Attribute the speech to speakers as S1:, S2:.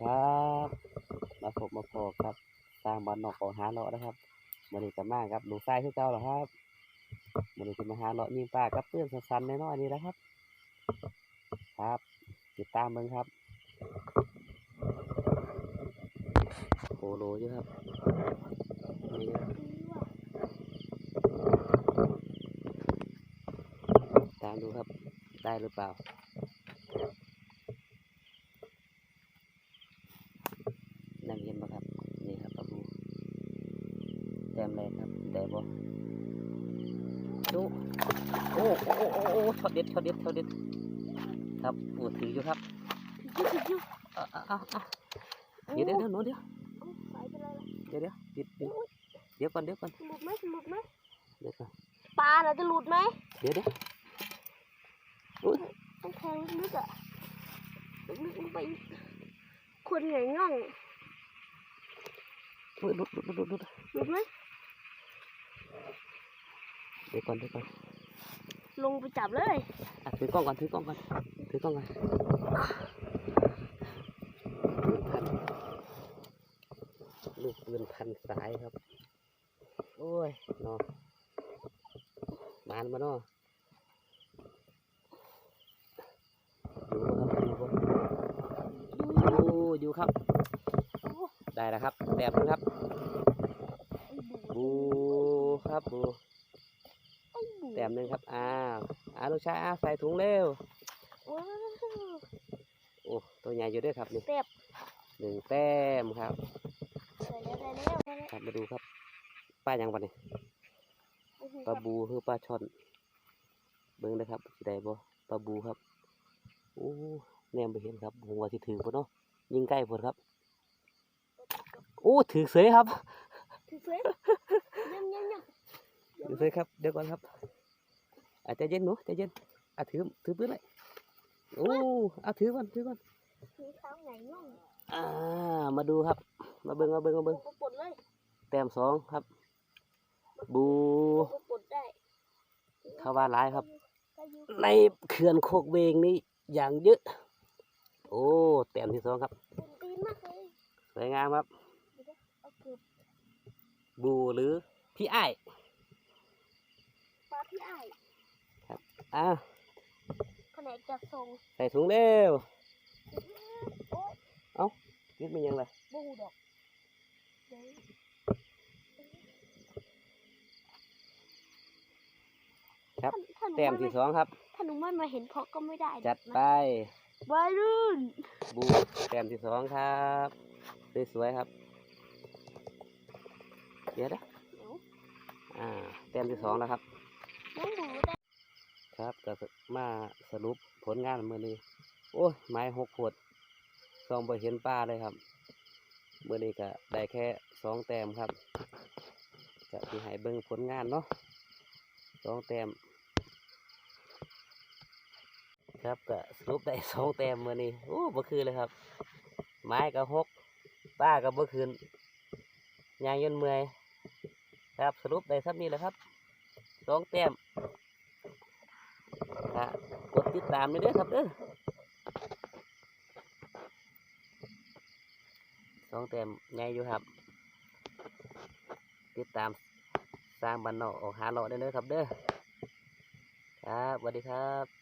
S1: ครับ มาพบมาพบครับสร้างบอลนอกของหาเลาะนะครับมันนี้ก็มากครับลูกชายคือเก่าเหรอครับมันนี้จะมาหาเลาะยิงปลากับเพื่อนสั้นๆน้อยๆนี่แหละครับ ครับ ติดตามเบิ่งครับโอโลอยู่ครับนี่ครับตามดูครับได้หรือเปล่า นั่งเย็นบ่ครับ นี่ครับปลาบู แต้มแรกครับได้บ่ดูโอ้โอ้โอ้โอ้โอ้ช็อตเด็ดช็อตเด็ดช็อตเด็ดครับโอ้ถืออยู่ครับ
S2: ยุบยุบ
S1: เอาเอาเอาเอาเดี๋ยวเดี๋ยวเดี๋ยวหนูเดี๋ยว
S2: สายไปเลย
S1: เดี๋ยวเดี๋ยวหยุดหยุดเดี๋ยวก่อนเดี๋ยวก่อน
S2: หลุดไหมหลุดไหม
S1: เดี๋ยวก่อน
S2: ปลาน่ะจะหลุดไหม
S1: เดี๋ยวเดี๋ยวอุ้ย
S2: ต้องแทงลึกๆอะลึกๆลงไปอีกคนใหญ่ง่อง
S1: อุ้ยหลุดหลุดหลุดหลุด
S2: หลุดไหม
S1: เดี๋ยวก่อนเดี๋ยวก่อน
S2: ลงไปจับเลย
S1: อะถือกล้องก่อนถือกล้องก่อนถือกล้องก่อนลูกปืนพันสายครับ โอ้ยเนอมานมาเนาะอยู่บ่ครับอยู่บ่อยู่อยู่ครับ
S2: โอ้
S1: ได้แล้วครับแต้มหนึงครับ
S2: ไอ้บู
S1: บูครับบู
S2: ไอ้บู
S1: แต้มหนึงครับอ้าวอ้าวลูกชายอ้าวใส่ถุงเร็ว
S2: ว้าว
S1: โอ้ตัวใหญ่อยู่ด้วยครับนี่
S2: เต็บ
S1: หนึ่งแต้มครับ
S2: ได้แล้วได้แล้วได้แล้ว
S1: ครับมาดูครับปลาอย่างวันนี้
S2: โอ้โห
S1: ปลาบูคือปลาช่อน เบิ้งนะครับสิได้บ่ปลาบูครับโอ้แนมไปเห็นครับผมว่าสิถือพุ่นเนาะยิงใกล้พุ่นครับโอ้ถือเสยครับ
S2: ถือเฟ้ยยังยังยัง
S1: ถือเสยครับเดี๋ยวก่อนครับ อาจจะเย็นหนูใจเย็นอะถือถือปืนเลยโอ้เอาถือก่อนถือก่อน
S2: มีเท้าใหญ่ง่อง
S1: อ่า มาดูครับ มาเบิ้งมาเบิ้งมาเบิ้ง
S2: ปลดเลย
S1: แต้มสองครับ บู
S2: ปปลดได้
S1: เขาว่าร้ายครับ ในเขื่อนโคกเวงนี่อย่างเยอะ โอ้แต้มที่สองครับสวยงามครับ
S2: บ
S1: บูหรือพี่ไอ้าย
S2: ปลาพี่ไอ้าย
S1: อะ
S2: แผนกจัดส่ง
S1: ใส่ถุงเร็ว
S2: โอ้ย
S1: ยึดมันยังไง
S2: บูดอกเดี๋ยว
S1: ครับ
S2: ถ้าหนู
S1: แต้ม
S2: ไม่
S1: ที่สองครับ
S2: ถ้าหนูไม่มาเห็นเพราะก็ไม่ได้
S1: จัดไป
S2: นะวัยรุ่น
S1: บูแต้มที่สองครับสวยๆครับเดี๋ยวนะ
S2: เดี๋ยว
S1: อ่าแต้มที่สองแล้วครับ
S2: น้องหมูได้
S1: ครับก็มาสรุปผลงานมือนี้ โอ้ยไม้หกขวดซองไปเห็นป้าเลยครับมือนี้ก็ได้แค่สองแต้มครับจะที่ให้เบิ่งผลงานเนาะสองแต้มครับก็สรุปได้สองแต้มมือนี้โอ้บ่คือเลยครับ ไม้ก็หกป้าก็บ่คืนยางยนเมื่อยครับสรุปได้สักนี้แหละครับสองแต้ม กดติดตามด้วยเด้อครับเด้อสองแต้มไงอยู่ครับ ติดตามสร้างบันนอกออกหาเลาะได้เลยครับเด้อครับสวัสดีครับ